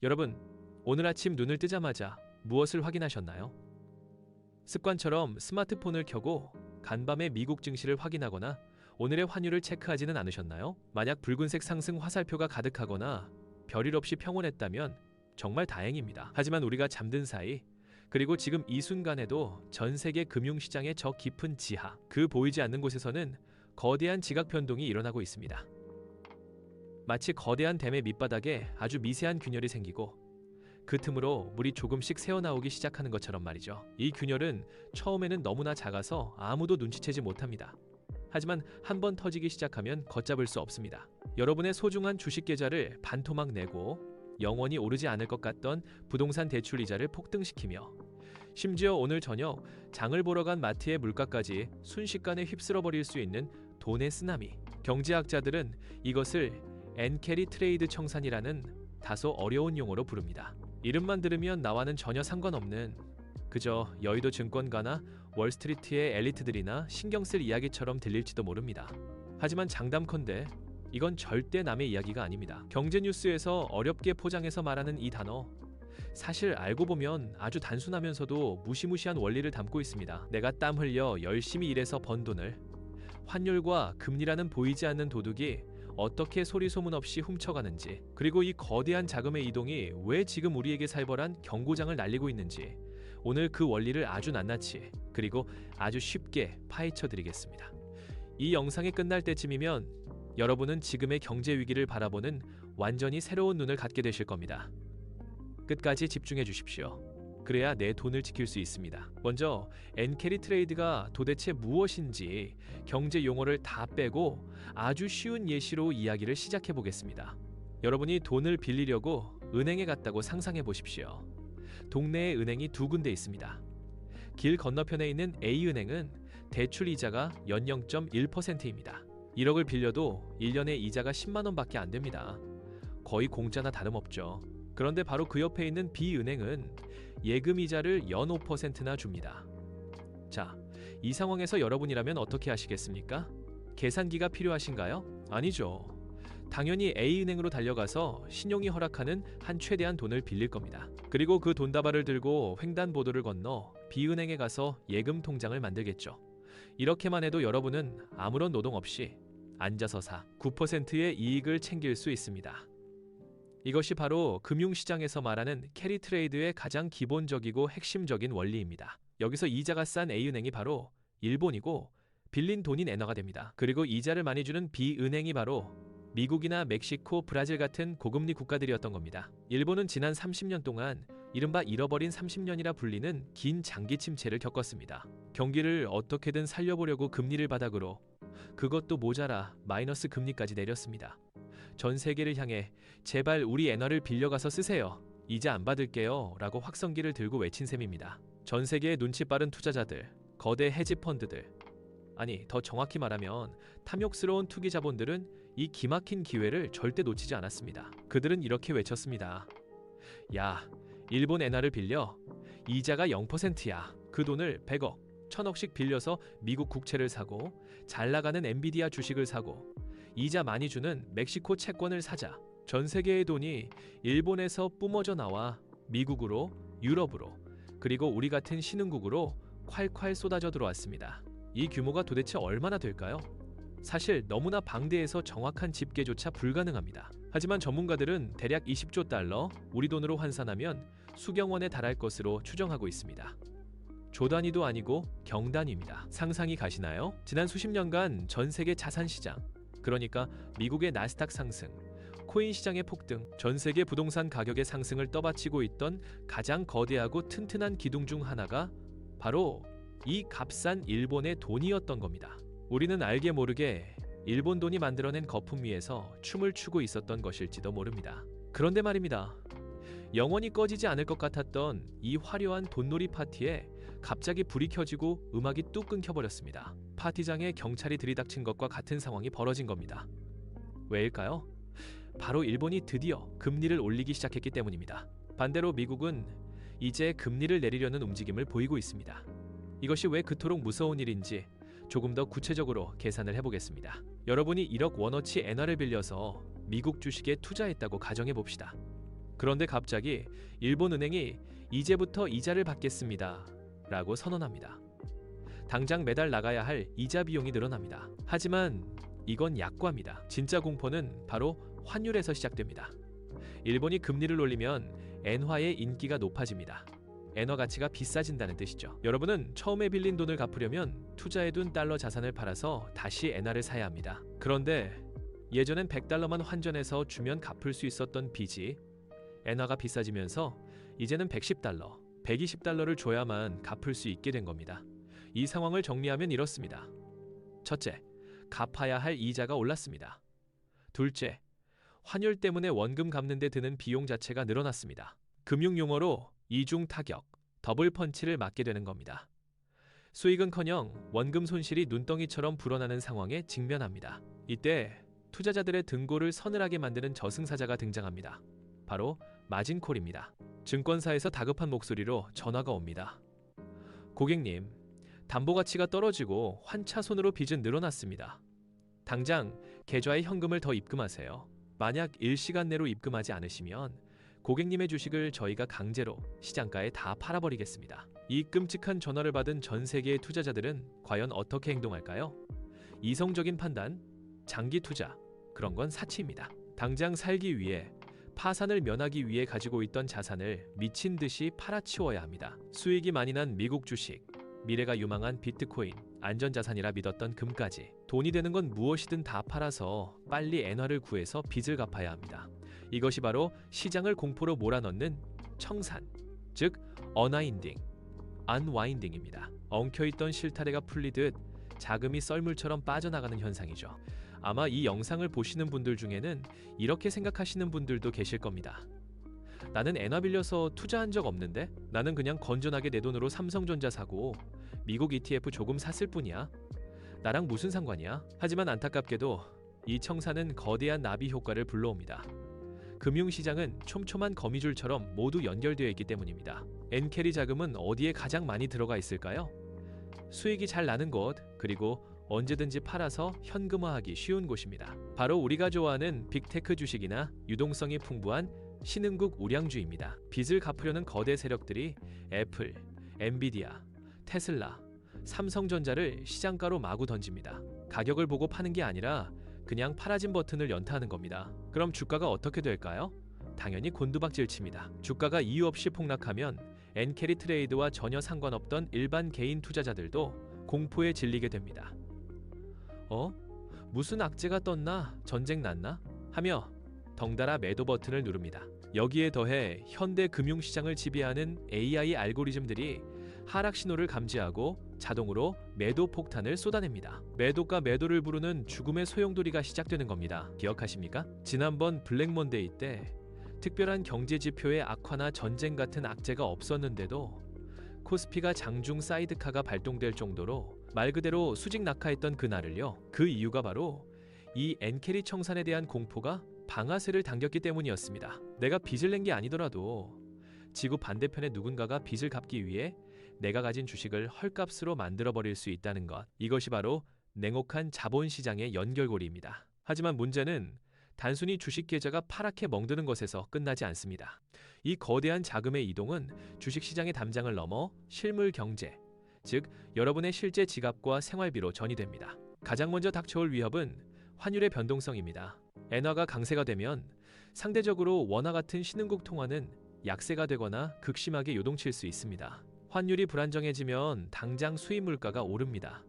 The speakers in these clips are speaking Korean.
여러분, 오늘 아침 눈을 뜨자마자 무엇을 확인하셨나요? 습관처럼 스마트폰을 켜고 간밤에 미국 증시를 확인하거나 오늘의 환율을 체크하지는 않으셨나요? 만약 붉은색 상승 화살표가 가득하거나 별일 없이 평온했다면 정말 다행입니다. 하지만 우리가 잠든 사이 그리고 지금 이 순간에도 전 세계 금융시장의 저 깊은 지하, 그 보이지 않는 곳에서는 거대한 지각 변동이 일어나고 있습니다. 마치 거대한 댐의 밑바닥에 아주 미세한 균열이 생기고 그 틈으로 물이 조금씩 새어나오기 시작하는 것처럼 말이죠. 이 균열은 처음에는 너무나 작아서 아무도 눈치채지 못합니다. 하지만 한 번 터지기 시작하면 걷잡을 수 없습니다. 여러분의 소중한 주식 계좌를 반토막 내고 영원히 오르지 않을 것 같던 부동산 대출 이자를 폭등시키며 심지어 오늘 저녁 장을 보러 간 마트의 물가까지 순식간에 휩쓸어 버릴 수 있는 돈의 쓰나미. 경제학자들은 이것을 엔캐리 트레이드 청산이라는 다소 어려운 용어로 부릅니다. 이름만 들으면 나와는 전혀 상관없는 그저 여의도 증권가나 월스트리트의 엘리트들이나 신경 쓸 이야기처럼 들릴지도 모릅니다. 하지만 장담컨대 이건 절대 남의 이야기가 아닙니다. 경제 뉴스에서 어렵게 포장해서 말하는 이 단어 사실 알고 보면 아주 단순하면서도 무시무시한 원리를 담고 있습니다. 내가 땀 흘려 열심히 일해서 번 돈을 환율과 금리라는 보이지 않는 도둑이 어떻게 소리 소문 없이 훔쳐가는지, 그리고 이 거대한 자금의 이동이 왜 지금 우리에게 살벌한 경고장을 날리고 있는지, 오늘 그 원리를 아주 낱낱이, 그리고 아주 쉽게 파헤쳐 드리겠습니다. 이 영상이 끝날 때쯤이면 여러분은 지금의 경제 위기를 바라보는 완전히 새로운 눈을 갖게 되실 겁니다. 끝까지 집중해 주십시오. 그래야 내 돈을 지킬 수 있습니다. 먼저 엔캐리 트레이드가 도대체 무엇인지 경제 용어를 다 빼고 아주 쉬운 예시로 이야기를 시작해 보겠습니다. 여러분이 돈을 빌리려고 은행에 갔다고 상상해 보십시오. 동네에 은행이 두 군데 있습니다. 길 건너편에 있는 A은행은 대출 이자가 연 0.1%입니다. 1억을 빌려도 1년에 이자가 10만 원밖에 안 됩니다. 거의 공짜나 다름없죠. 그런데 바로 그 옆에 있는 B은행은 예금 이자를 연 5%나 줍니다. 자, 이 상황에서 여러분이라면 어떻게 하시겠습니까? 계산기가 필요하신가요? 아니죠. 당연히 A은행으로 달려가서 신용이 허락하는 한 최대한 돈을 빌릴 겁니다. 그리고 그 돈다발을 들고 횡단보도를 건너 B은행에 가서 예금 통장을 만들겠죠. 이렇게만 해도 여러분은 아무런 노동 없이 앉아서 사 9%의 이익을 챙길 수 있습니다. 이것이 바로 금융시장에서 말하는 캐리 트레이드의 가장 기본적이고 핵심적인 원리입니다. 여기서 이자가 싼 A은행이 바로 일본이고 빌린 돈인 엔화가 됩니다. 그리고 이자를 많이 주는 B은행이 바로 미국이나 멕시코, 브라질 같은 고금리 국가들이었던 겁니다. 일본은 지난 30년 동안 이른바 잃어버린 30년이라 불리는 긴 장기 침체를 겪었습니다. 경기를 어떻게든 살려보려고 금리를 바닥으로 그것도 모자라 마이너스 금리까지 내렸습니다. 전 세계를 향해 제발 우리 엔화를 빌려가서 쓰세요. 이자 안 받을게요. 라고 확성기를 들고 외친 셈입니다. 전 세계의 눈치 빠른 투자자들, 거대 헤지 펀드들, 아니 더 정확히 말하면 탐욕스러운 투기 자본들은 이 기막힌 기회를 절대 놓치지 않았습니다. 그들은 이렇게 외쳤습니다. 야, 일본 엔화를 빌려 이자가 0%야. 그 돈을 100억, 1000억씩 빌려서 미국 국채를 사고 잘 나가는 엔비디아 주식을 사고 이자 많이 주는 멕시코 채권을 사자. 전 세계의 돈이 일본에서 뿜어져 나와 미국으로, 유럽으로, 그리고 우리 같은 신흥국으로 콸콸 쏟아져 들어왔습니다. 이 규모가 도대체 얼마나 될까요? 사실 너무나 방대해서 정확한 집계조차 불가능합니다. 하지만 전문가들은 대략 20조 달러, 우리 돈으로 환산하면 수경원에 달할 것으로 추정하고 있습니다. 조 단위도 아니고 경 단위입니다. 상상이 가시나요? 지난 수십 년간 전 세계 자산 시장, 그러니까 미국의 나스닥 상승, 코인 시장의 폭등, 전 세계 부동산 가격의 상승을 떠받치고 있던 가장 거대하고 튼튼한 기둥 중 하나가 바로 이 값싼 일본의 돈이었던 겁니다. 우리는 알게 모르게 일본 돈이 만들어낸 거품 위에서 춤을 추고 있었던 것일지도 모릅니다. 그런데 말입니다. 영원히 꺼지지 않을 것 같았던 이 화려한 돈놀이 파티에 갑자기 불이 켜지고 음악이 뚝 끊겨버렸습니다. 파티장에 경찰이 들이닥친 것과 같은 상황이 벌어진 겁니다. 왜일까요? 바로 일본이 드디어 금리를 올리기 시작했기 때문입니다. 반대로 미국은 이제 금리를 내리려는 움직임을 보이고 있습니다. 이것이 왜 그토록 무서운 일인지 조금 더 구체적으로 계산을 해보겠습니다. 여러분이 1억 원어치 엔화를 빌려서 미국 주식에 투자했다고 가정해 봅시다. 그런데 갑자기 일본 은행이 이제부터 이자를 받겠습니다. 라고 선언합니다. 당장 매달 나가야 할 이자 비용이 늘어납니다. 하지만 이건 약과입니다. 진짜 공포는 바로 환율에서 시작됩니다. 일본이 금리를 올리면 엔화의 인기가 높아집니다. 엔화 가치가 비싸진다는 뜻이죠. 여러분은 처음에 빌린 돈을 갚으려면 투자해둔 달러 자산을 팔아서 다시 엔화를 사야 합니다. 그런데 예전엔 100달러만 환전해서 주면 갚을 수 있었던 빚이 엔화가 비싸지면서 이제는 110달러, 120달러를 줘야만 갚을 수 있게 된 겁니다. 이 상황을 정리하면 이렇습니다. 첫째, 갚아야 할 이자가 올랐습니다. 둘째, 환율 때문에 원금 갚는 데 드는 비용 자체가 늘어났습니다. 금융 용어로 이중 타격, 더블 펀치를 맞게 되는 겁니다. 수익은커녕 원금 손실이 눈덩이처럼 불어나는 상황에 직면합니다. 이때 투자자들의 등골을 서늘하게 만드는 저승사자가 등장합니다. 바로 마진콜입니다. 증권사에서 다급한 목소리로 전화가 옵니다. 고객님, 담보 가치가 떨어지고 환차손으로 빚은 늘어났습니다. 당장 계좌에 현금을 더 입금하세요. 만약 일시간 내로 입금하지 않으시면 고객님의 주식을 저희가 강제로 시장가에 다 팔아버리겠습니다. 이 끔찍한 전화를 받은 전 세계의 투자자들은 과연 어떻게 행동할까요? 이성적인 판단, 장기 투자, 그런 건 사치입니다. 당장 살기 위해 파산을 면하기 위해 가지고 있던 자산을 미친 듯이 팔아치워야 합니다. 수익이 많이 난 미국 주식, 미래가 유망한 비트코인, 안전자산이라 믿었던 금까지 돈이 되는 건 무엇이든 다 팔아서 빨리 엔화를 구해서 빚을 갚아야 합니다. 이것이 바로 시장을 공포로 몰아넣는 청산, 즉 어나인딩, 안와인딩입니다. 엉켜있던 실타래가 풀리듯 자금이 썰물처럼 빠져나가는 현상이죠. 아마 이 영상을 보시는 분들 중에는 이렇게 생각하시는 분들도 계실 겁니다. 나는 엔화 빌려서 투자한 적 없는데 나는 그냥 건전하게 내 돈으로 삼성전자 사고 미국 ETF 조금 샀을 뿐이야. 나랑 무슨 상관이야? 하지만 안타깝게도 이 청산은 거대한 나비 효과를 불러옵니다. 금융시장은 촘촘한 거미줄처럼 모두 연결되어 있기 때문입니다. 엔캐리 자금은 어디에 가장 많이 들어가 있을까요? 수익이 잘 나는 곳, 그리고 언제든지 팔아서 현금화하기 쉬운 곳입니다. 바로 우리가 좋아하는 빅테크 주식이나 유동성이 풍부한 신흥국 우량주입니다. 빚을 갚으려는 거대 세력들이 애플, 엔비디아, 테슬라, 삼성전자를 시장가로 마구 던집니다. 가격을 보고 파는 게 아니라 그냥 팔아진 버튼을 연타하는 겁니다. 그럼 주가가 어떻게 될까요? 당연히 곤두박질 칩니다. 주가가 이유 없이 폭락하면 엔캐리 트레이드와 전혀 상관없던 일반 개인 투자자들도 공포에 질리게 됩니다. 어? 무슨 악재가 떴나? 전쟁 났나? 하며 덩달아 매도 버튼을 누릅니다. 여기에 더해 현대 금융시장을 지배하는 AI 알고리즘들이 하락 신호를 감지하고 자동으로 매도 폭탄을 쏟아냅니다. 매도가 매도를 부르는 죽음의 소용돌이가 시작되는 겁니다. 기억하십니까? 지난번 블랙먼데이 때 특별한 경제 지표의 악화나 전쟁 같은 악재가 없었는데도 코스피가 장중 사이드카가 발동될 정도로 말 그대로 수직 낙하했던 그날을요. 그 이유가 바로 이 엔캐리 청산에 대한 공포가 방아쇠를 당겼기 때문이었습니다. 내가 빚을 낸 게 아니더라도 지구 반대편에 누군가가 빚을 갚기 위해 내가 가진 주식을 헐값으로 만들어 버릴 수 있다는 것. 이것이 바로 냉혹한 자본 시장의 연결고리입니다. 하지만 문제는 단순히 주식 계좌가 파랗게 멍드는 것에서 끝나지 않습니다. 이 거대한 자금의 이동은 주식 시장의 담장을 넘어 실물 경제, 즉 여러분의 실제 지갑과 생활비로 전이됩니다. 가장 먼저 닥쳐올 위협은 환율의 변동성입니다. 엔화가 강세가 되면 상대적으로 원화 같은 신흥국 통화는 약세가 되거나 극심하게 요동칠 수 있습니다. 환율이 불안정해지면 당장 수입 물가가 오릅니다.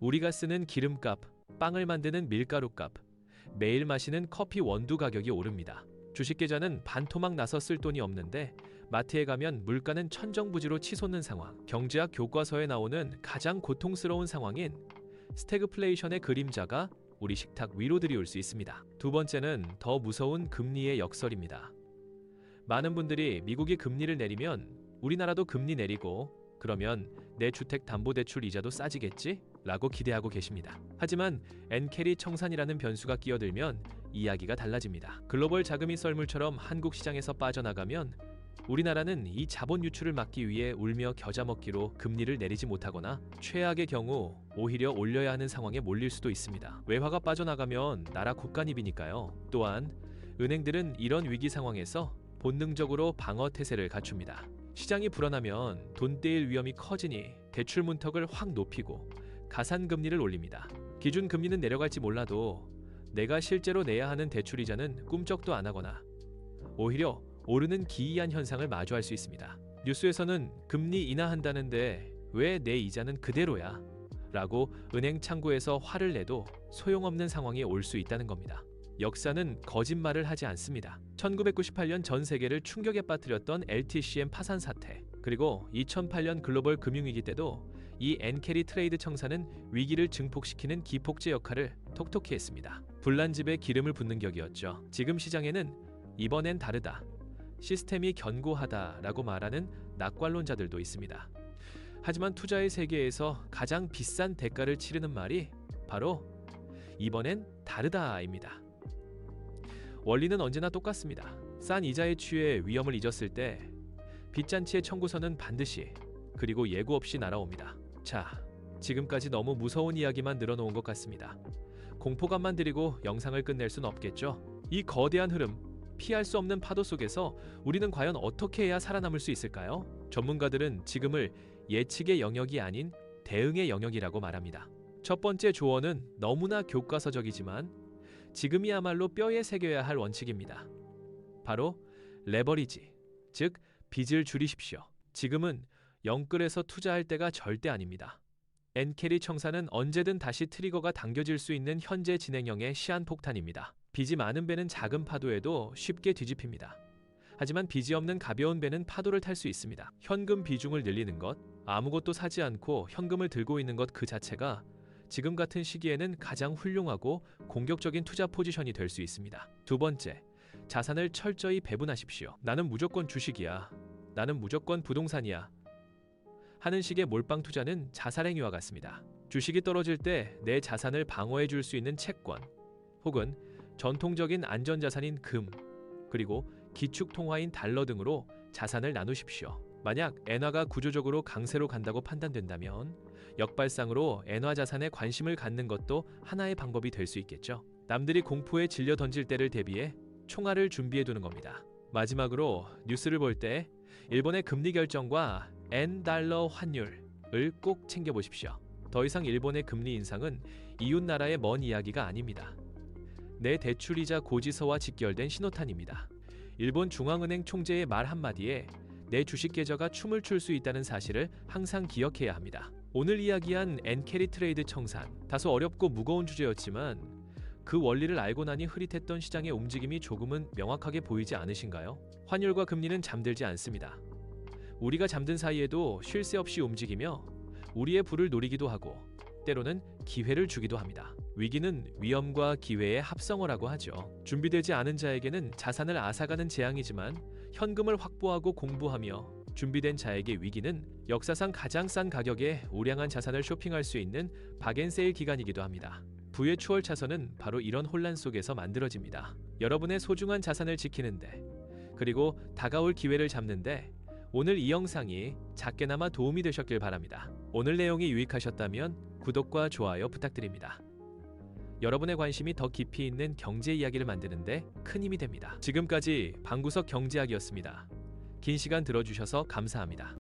우리가 쓰는 기름값, 빵을 만드는 밀가루값, 매일 마시는 커피 원두 가격이 오릅니다. 주식 계좌는 반토막 나서 쓸 돈이 없는데 마트에 가면 물가는 천정부지로 치솟는 상황. 경제학 교과서에 나오는 가장 고통스러운 상황인 스태그플레이션의 그림자가 우리 식탁 위로 들이올 수 있습니다. 두 번째는 더 무서운 금리의 역설입니다. 많은 분들이 미국이 금리를 내리면 우리나라도 금리 내리고 그러면 내 주택 담보 대출 이자도 싸지겠지? 라고 기대하고 계십니다. 하지만 엔캐리 청산이라는 변수가 끼어들면 이야기가 달라집니다. 글로벌 자금이 썰물처럼 한국 시장에서 빠져나가면 우리나라는 이 자본 유출을 막기 위해 울며 겨자 먹기로 금리를 내리지 못하거나 최악의 경우 오히려 올려야 하는 상황에 몰릴 수도 있습니다. 외화가 빠져나가면 나라 국간입이니까요. 또한 은행들은 이런 위기 상황에서 본능적으로 방어 태세를 갖춥니다. 시장이 불안하면 돈 떼일 위험이 커지니 대출 문턱을 확 높이고 가산 금리를 올립니다. 기준 금리는 내려갈지 몰라도 내가 실제로 내야 하는 대출 이자는 꿈쩍도 안 하거나 오히려 오르는 기이한 현상을 마주할 수 있습니다. 뉴스에서는 금리 인하한다는데 왜 내 이자는 그대로야? 라고 은행 창구에서 화를 내도 소용없는 상황이 올 수 있다는 겁니다. 역사는 거짓말을 하지 않습니다. 1998년 전 세계를 충격에 빠뜨렸던 LTCM 파산 사태, 그리고 2008년 글로벌 금융위기 때도 이 엔캐리 트레이드 청사는 위기를 증폭시키는 기폭제 역할을 톡톡히 했습니다. 불난 집에 기름을 붓는 격이었죠. 지금 시장에는 이번엔 다르다. 시스템이 견고하다라고 말하는 낙관론자들도 있습니다. 하지만 투자의 세계에서 가장 비싼 대가를 치르는 말이 바로 이번엔 다르다입니다. 원리는 언제나 똑같습니다. 싼 이자에 취해 위험을 잊었을 때 빚잔치의 청구서는 반드시 그리고 예고 없이 날아옵니다. 자, 지금까지 너무 무서운 이야기만 늘어놓은 것 같습니다. 공포감만 드리고 영상을 끝낼 순 없겠죠? 이 거대한 흐름, 피할 수 없는 파도 속에서 우리는 과연 어떻게 해야 살아남을 수 있을까요? 전문가들은 지금을 예측의 영역이 아닌 대응의 영역이라고 말합니다. 첫 번째 조언은 너무나 교과서적이지만 지금이야말로 뼈에 새겨야 할 원칙입니다. 바로 레버리지, 즉 빚을 줄이십시오. 지금은 영끌에서 투자할 때가 절대 아닙니다. 엔캐리 청사는 언제든 다시 트리거가 당겨질 수 있는 현재 진행형의 시한폭탄입니다. 빚이 많은 배는 작은 파도에도 쉽게 뒤집힙니다. 하지만 빚이 없는 가벼운 배는 파도를 탈 수 있습니다. 현금 비중을 늘리는 것, 아무것도 사지 않고 현금을 들고 있는 것 그 자체가 지금 같은 시기에는 가장 훌륭하고 공격적인 투자 포지션이 될 수 있습니다. 두 번째, 자산을 철저히 배분하십시오. 나는 무조건 주식이야. 나는 무조건 부동산이야. 하는 식의 몰빵 투자는 자살행위와 같습니다. 주식이 떨어질 때 내 자산을 방어해 줄 수 있는 채권 혹은 전통적인 안전자산인 금 그리고 기축 통화인 달러 등으로 자산을 나누십시오. 만약 엔화가 구조적으로 강세로 간다고 판단된다면 역발상으로 엔화 자산에 관심을 갖는 것도 하나의 방법이 될 수 있겠죠. 남들이 공포에 질려 던질 때를 대비해 총알을 준비해 두는 겁니다. 마지막으로 뉴스를 볼 때 일본의 금리 결정과 엔 달러 환율을 꼭 챙겨 보십시오. 더 이상 일본의 금리 인상은 이웃 나라의 먼 이야기가 아닙니다. 내 대출이자 고지서와 직결된 신호탄입니다. 일본 중앙은행 총재의 말 한마디에 내 주식 계좌가 춤을 출 수 있다는 사실을 항상 기억해야 합니다. 오늘 이야기한 엔캐리 트레이드 청산 다소 어렵고 무거운 주제였지만 그 원리를 알고 나니 흐릿했던 시장의 움직임이 조금은 명확하게 보이지 않으신가요? 환율과 금리는 잠들지 않습니다. 우리가 잠든 사이에도 쉴 새 없이 움직이며 우리의 불을 노리기도 하고 때로는 기회를 주기도 합니다. 위기는 위험과 기회의 합성어라고 하죠. 준비되지 않은 자에게는 자산을 앗아가는 재앙이지만 현금을 확보하고 공부하며 준비된 자에게 위기는 역사상 가장 싼 가격에 우량한 자산을 쇼핑할 수 있는 박앤세일 기간이기도 합니다. 부의 추월 차선은 바로 이런 혼란 속에서 만들어집니다. 여러분의 소중한 자산을 지키는데 그리고 다가올 기회를 잡는데 오늘 이 영상이 작게나마 도움이 되셨길 바랍니다. 오늘 내용이 유익하셨다면 구독과 좋아요 부탁드립니다. 여러분의 관심이 더 깊이 있는 경제 이야기를 만드는데 큰 힘이 됩니다. 지금까지 방구석 경제학이었습니다. 긴 시간 들어주셔서 감사합니다.